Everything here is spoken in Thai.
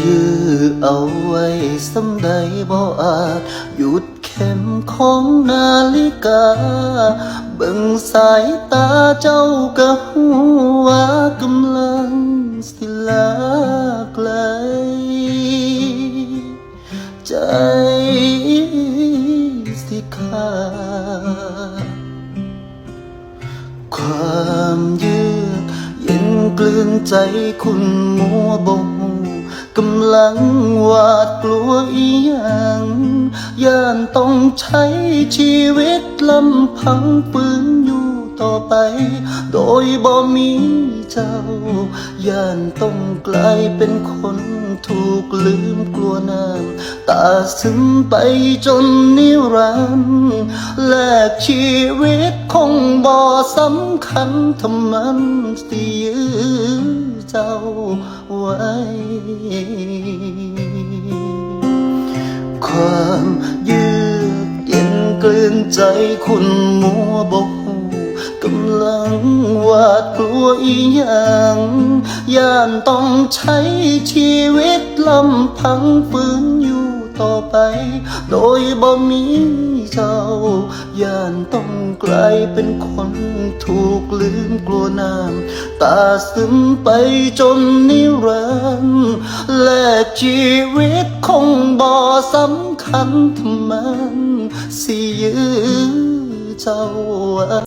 ยือเอาไว้สำใดบ่อาจหยุดเข็มของนาฬิกา เบิ่งสายตาเจ้าก็หัวากำลังสิลาไกลใจสิขาดความยือเย็นกลืนใจคุณมัวบง กำลังหวาดกลัวอีหยังย่านต้องใช้ชีวิตลำพังปืนอยู่ต่อไป โดยบ่มีเจ้า ย่านต้องกลายเป็นคนถูกลืมกลัวน้ำตาซึมไปจนนิรันดร์แลกชีวิตคงบ่สำคัญทำมันสิยื้อเจ้าไว้ ความยือกเย็นกลืนใจคุณมัวบกกำลังหวาดกลัวอีหยังย่านต้องใช้ชีวิตลำพังฝืน ต่อไป โดยบ่มีเจ้า ย่านต้องกลายเป็นคนถูกลืมกลัวน้ำตาซึมไปจนนิรันดร์และชีวิตคงบ่สำคัญทำไมสิยื้อเจ้า